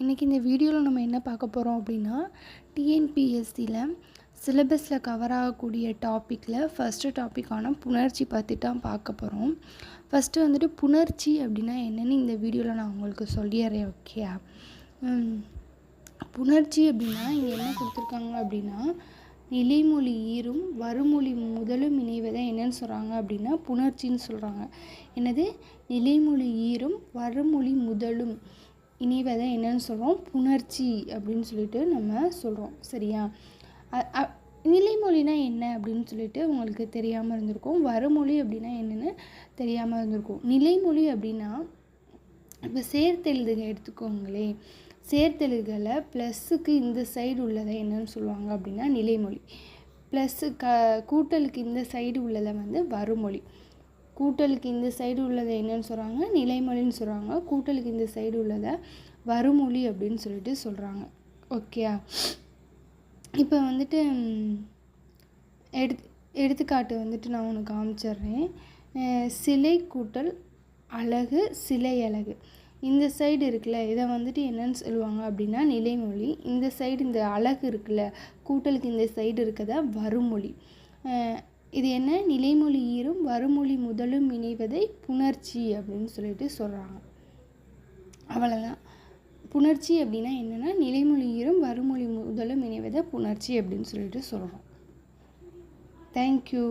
இன்றைக்கி இந்த வீடியோவில் நம்ம என்ன பார்க்க போகிறோம் அப்படின்னா டிஎன்பிஎஸ்சியில் சிலபஸில் கவர் ஆகக்கூடிய டாப்பிக்கில் ஃபஸ்ட்டு டாப்பிக்கான புணர்ச்சி பற்றி தான் பார்க்க போகிறோம் ஃபஸ்ட்டு வந்துட்டு புணர்ச்சி அப்படின்னா என்னென்னு இந்த வீடியோவில் நான் உங்களுக்கு சொல்லிடுறேன் ஓகே புணர்ச்சி அப்படின்னா இங்கே என்ன கொடுத்துருக்காங்க அப்படின்னா நிலைமொழி ஈரும் வருமொழி முதலும் இணைவதை என்னன்னு சொல்கிறாங்க அப்படின்னா புணர்ச்சின்னு சொல்கிறாங்க என்னது? நிலைமொழி ஈரும் வருமொழி முதலும். இணைவதை என்னன்னு சொல்கிறோம் புணர்ச்சி அப்படின்னு சொல்லிட்டு நம்ம சொல்கிறோம் சரியா? நிலைமொழினா என்ன அப்படின்னு சொல்லிட்டு உங்களுக்கு தெரியாமல் இருந்திருக்கும். வறுமொழி அப்படின்னா என்னென்னு தெரியாமல் இருந்திருக்கும். நிலைமொழி அப்படின்னா இப்போ சேர்த்தெழுதுக எடுத்துக்கோங்களேன். சேர்த்தெழுதுகளை ப்ளஸ்ஸுக்கு இந்த சைடு உள்ளதை என்னன்னு சொல்லுவாங்க அப்படின்னா நிலைமொழி ப்ளஸ்ஸு க கூட்டலுக்கு இந்த சைடு உள்ளதை வந்து வறுமொழி. கூட்டலுக்கு இந்த சைடு உள்ளதை என்னன்னு சொல்கிறாங்க நிலைமொழின்னு சொல்கிறாங்க கூட்டலுக்கு இந்த சைடு உள்ளதை வருமொழி அப்படின்னு சொல்லிட்டு சொல்கிறாங்க ஓகே இப்போ வந்துட்டு எடுத் எடுத்துக்காட்டு வந்துட்டு நான் உனக்கு காமிச்சிடுறேன். சிலை கூட்டல் அழகு சிலை அழகு. இந்த சைடு இருக்குல்ல இதை வந்துட்டு என்னன்னு சொல்லுவாங்க அப்படின்னா நிலைமொழி. இந்த சைடு இந்த அழகு இருக்குல்ல கூட்டலுக்கு இந்த சைடு இருக்கதா வருமொழி. இது என்ன? நிலைமொழி ஈரும் வருமொழி முதலும் இணைவதை புணர்ச்சி அப்படின்னு சொல்லிட்டு சொல்கிறாங்க அவ்வளோதான் புணர்ச்சி அப்படின்னா என்னென்னா நிலைமொழி ஈரும் வருமொழி முதலும் இணைவதை புணர்ச்சி அப்படின்னு சொல்லிட்டு சொல்கிறோம் தேங்க்யூ